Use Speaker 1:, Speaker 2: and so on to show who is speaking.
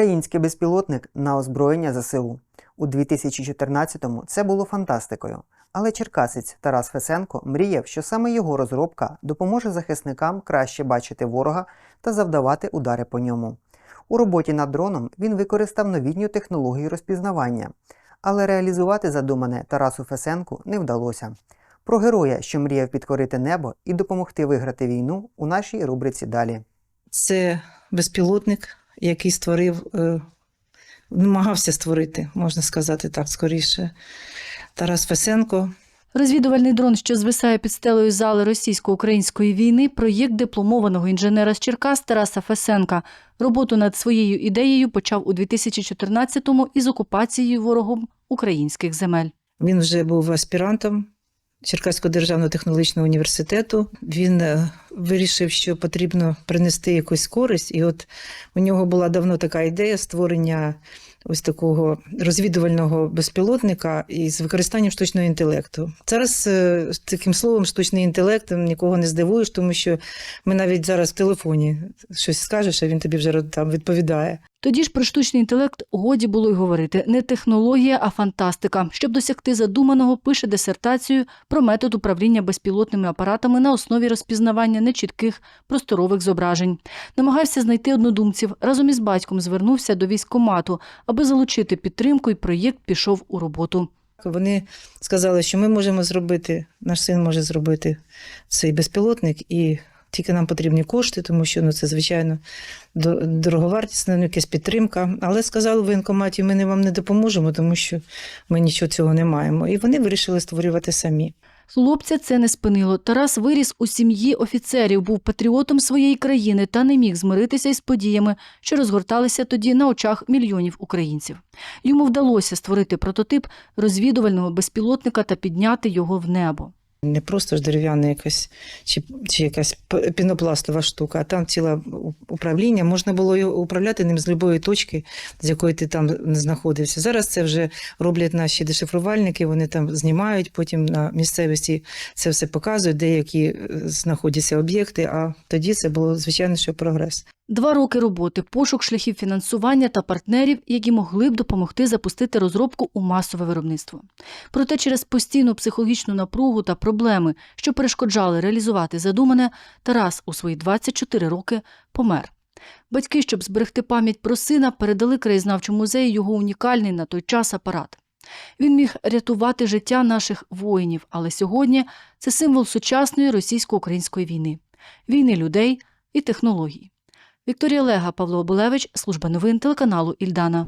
Speaker 1: Український безпілотник на озброєння ЗСУ. У 2014-му це було фантастикою. Але черкасець Тарас Фесенко мріяв, що саме його розробка допоможе захисникам краще бачити ворога та завдавати удари по ньому. У роботі над дроном він використав новітню технологію розпізнавання, але реалізувати задумане Тарасу Фесенку не вдалося. Про героя, що мріяв підкорити небо і допомогти виграти війну, у нашій рубриці далі.
Speaker 2: Це безпілотник, який створив, е, намагався створити, можна сказати так скоріше. Тарас Фесенко.
Speaker 3: Розвідувальний дрон, що звисає під стелею зали російсько-української війни, проєкт дипломованого інженера з Черкас Тараса Фесенка. Роботу над своєю ідеєю почав у 2014-му із окупацією ворогом українських земель.
Speaker 2: Він вже був аспірантом Черкаського державного технологічного університету. Він е, вирішив, що потрібно принести якусь користь. І от у нього була давно така ідея створення ось такого розвідувального безпілотника із використанням штучного інтелекту. Зараз е, таким словом штучний інтелект нікого не здивуєш, тому що ми навіть зараз в телефоні щось скажеш, а він тобі вже там відповідає.
Speaker 3: Тоді ж про штучний інтелект годі було й говорити не технологія, а фантастика. Щоб досягти задуманого, пише дисертацію про метод управління безпілотними апаратами на основі розпізнавання нечітких просторових зображень. Намагався знайти однодумців. Разом із батьком звернувся до військкомату, аби залучити підтримку, і проєкт пішов у роботу.
Speaker 2: Вони сказали, що ми можемо зробити, наш син може зробити цей безпілотник, і тільки нам потрібні кошти, тому що ну, це, звичайно, до- дороговартісна, ну, якась підтримка. Але сказали в воєнкоматі, ми не вам не допоможемо, тому що ми нічого цього не маємо. І вони вирішили створювати самі.
Speaker 3: Хлопця це не спинило. Тарас виріс у сім'ї офіцерів, був патріотом своєї країни та не міг змиритися із подіями, що розгорталися тоді на очах мільйонів українців. Йому вдалося створити прототип розвідувального безпілотника та підняти його в небо.
Speaker 2: Не просто ж дерев'яна якась чи, чи якась пінопластова штука, а там ціле управління. Можна було його управляти ним з будь-якої точки, з якої ти там знаходився. Зараз це вже роблять наші дешифрувальники, вони там знімають, потім на місцевості це все показують, деякі е, знаходяться об'єкти. А тоді це було звичайно, що прогрес.
Speaker 3: Два роки роботи, пошук шляхів фінансування та партнерів, які могли б допомогти запустити розробку у масове виробництво. Проте через постійну психологічну напругу та проблеми, що перешкоджали реалізувати задумане, Тарас у свої 24 роки помер. Батьки, щоб зберегти пам'ять про сина, передали краєзнавчому музею його унікальний на той час апарат. Він міг рятувати життя наших воїнів, але сьогодні це символ сучасної російсько-української війни, війни людей і технологій. Вікторія Лега, Павло Обулевич, служба новин телеканалу Ільдана.